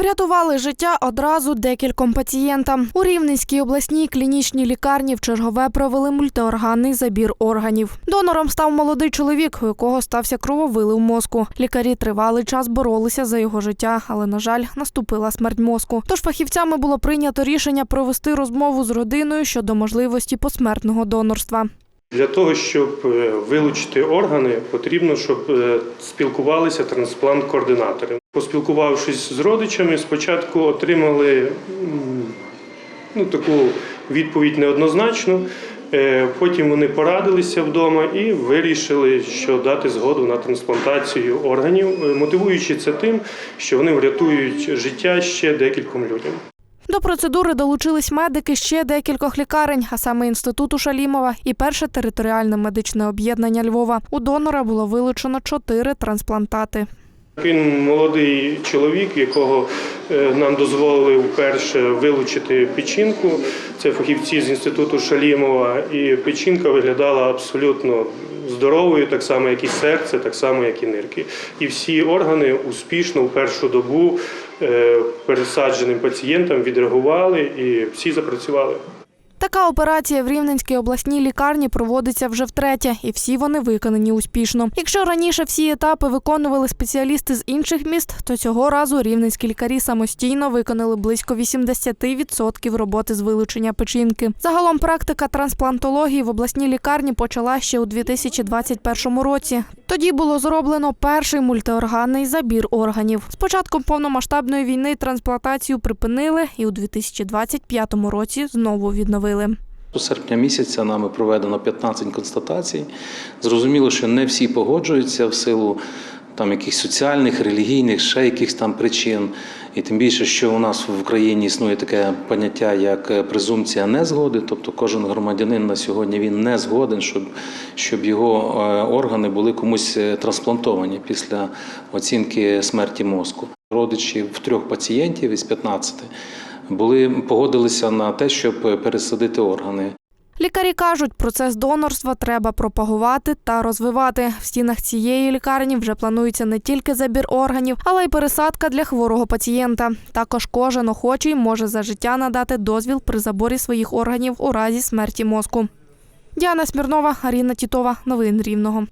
Врятували життя одразу декільком пацієнтам. У Рівненській обласній клінічній лікарні в чергове провели мультиорганний забір органів. Донором став молодий чоловік, у якого стався крововилив мозку. Лікарі тривалий час боролися за його життя, але, на жаль, наступила смерть мозку. Тож фахівцями було прийнято рішення провести розмову з родиною щодо можливості посмертного донорства. Для того, щоб е, вилучити органи, потрібно, щоб е, спілкувалися трансплант-координатори. Поспілкувавшись з родичами, спочатку отримали ну, таку відповідь неоднозначну. Е, Потім вони порадилися вдома і вирішили, що дати згоду на трансплантацію органів, мотивуючи це тим, що вони врятують життя ще декільком людям. До процедури долучились медики ще декількох лікарень, а саме інституту Шалімова і перше територіальне медичне об'єднання Львова. У донора було вилучено чотири трансплантати. Він молодий чоловік, якого е, нам дозволили вперше вилучити печінку. Це фахівці з інституту Шалімова, і печінка виглядала абсолютно здоровою, так само, як і серце, так само, як і нирки. І всі органи успішно в першу добу е, пересадженим пацієнтам відреагували і всі запрацювали. Така операція в Рівненській обласній лікарні проводиться вже втретє, і всі вони виконані успішно. Якщо раніше всі етапи виконували спеціалісти з інших міст, то цього разу рівненські лікарі самостійно виконали близько 80% роботи з вилучення печінки. Загалом практика трансплантології в обласній лікарні почала ще у 2021 році. Тоді було зроблено перший мультиорганний забір органів. З початком повномасштабної війни трансплантацію припинили і у 2025 році знову відновили. До серпня місяця нами проведено 15 констатацій. Зрозуміло, що не всі погоджуються в силу там якихось соціальних, релігійних, ще якихось там причин. І тим більше, що у нас в Україні існує таке поняття, як презумпція незгоди, тобто кожен громадянин на сьогодні він не згоден, щоб, щоб його е, органи були комусь е, трансплантовані після оцінки смерті мозку. Родичі в трьох пацієнтів із 15 були погодилися на те, щоб пересадити органи. Лікарі кажуть, процес донорства треба пропагувати та розвивати. В стінах цієї лікарні вже планується не тільки забір органів, але й пересадка для хворого пацієнта. Також кожен охочий може за життя надати дозвіл при заборі своїх органів у разі смерті мозку. Діана Смірнова, Аріна Тітова. Новини Рівного.